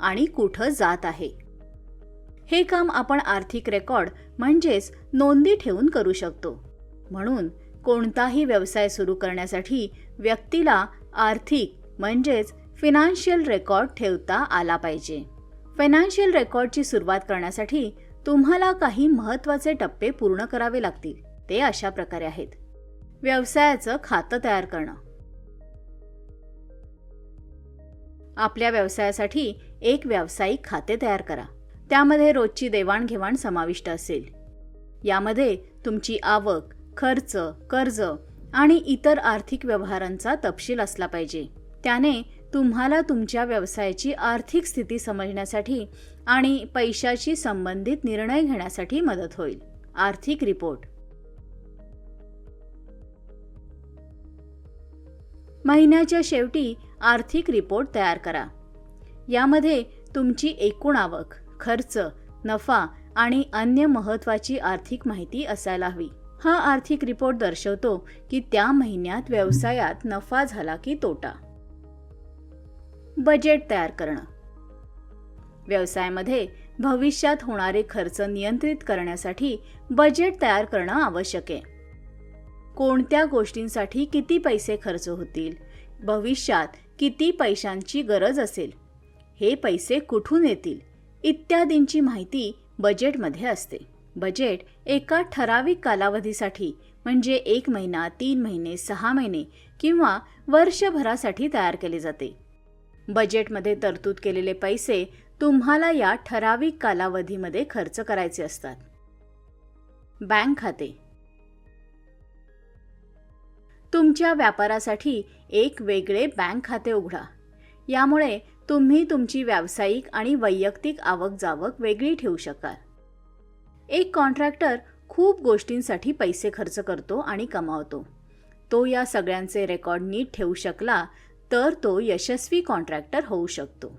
आणि कुठं जात आहे. हे काम आपण आर्थिक रेकॉर्ड म्हणजेच नोंदी ठेवून करू शकतो. म्हणून कोणताही व्यवसाय सुरू करण्यासाठी व्यक्तीला आर्थिक म्हणजेच फिनान्शियल रेकॉर्ड ठेवता आला पाहिजे. फायनान्शियल रेकॉर्डची सुरुवात करण्यासाठी तुम्हाला काही महत्त्वाचे टप्पे पूर्ण करावे लागतील. ते अशा प्रकारे आहेत. व्यवसायाचं खातं तयार करणं. आपल्या व्यवसायासाठी एक व्यावसायिक खाते तयार करा. त्यामध्ये रोजची देवाणघेवाण समाविष्ट असेल. यामध्ये तुमची आवक खर्च कर्ज आणि इतर आर्थिक व्यवहारांचा तपशील असला पाहिजे. त्याने तुम्हाला तुमच्या व्यवसायाची आर्थिक स्थिती समजण्यासाठी आणि पैशाशी संबंधित निर्णय घेण्यासाठी मदत होईल. आर्थिक रिपोर्ट. महिन्याच्या शेवटी आर्थिक रिपोर्ट तयार करा. यामध्ये तुमची एकूण आवक खर्च नफा आणि अन्य महत्त्वाची आर्थिक माहिती असायला हवी. हा आर्थिक रिपोर्ट दर्शवतो की त्या महिन्यात व्यवसायात नफा झाला की तोटा. बजेट तयार करणं. व्यवसायामध्ये भविष्यात होणारे खर्च नियंत्रित करण्यासाठी बजेट तयार करणं आवश्यक आहे. कोणत्या गोष्टींसाठी किती पैसे खर्च होतील? भविष्यात किती पैशांची गरज असेल? हे पैसे कुठून येतील? इत्यादींची माहिती बजेटमध्ये असते. बजेट एका ठराविक कालावधीसाठी म्हणजे एक महिना तीन महिने सहा महिने किंवा वर्षभरासाठी तयार केले जाते. बजेटमध्ये तरतूद केलेले पैसे तुम्हाला या ठराविक कालावधीमध्ये खर्च करायचे असतात. बँक खाते. तुमच्या व्यापारासाठी एक वेगळे बँक खाते उघडा. यामुळे तुम्ही तुमची व्यावसायिक आणि वैयक्तिक आवक जावक वेगळी ठेवू शकाल. एक कॉन्ट्रॅक्टर खूप गोष्टींसाठी पैसे खर्च करतो आणि कमावतो. तो या सगळ्यांचे रेकॉर्ड नीट ठेवू शकला तर तो यशस्वी कॉन्ट्रॅक्टर होऊ शकतो.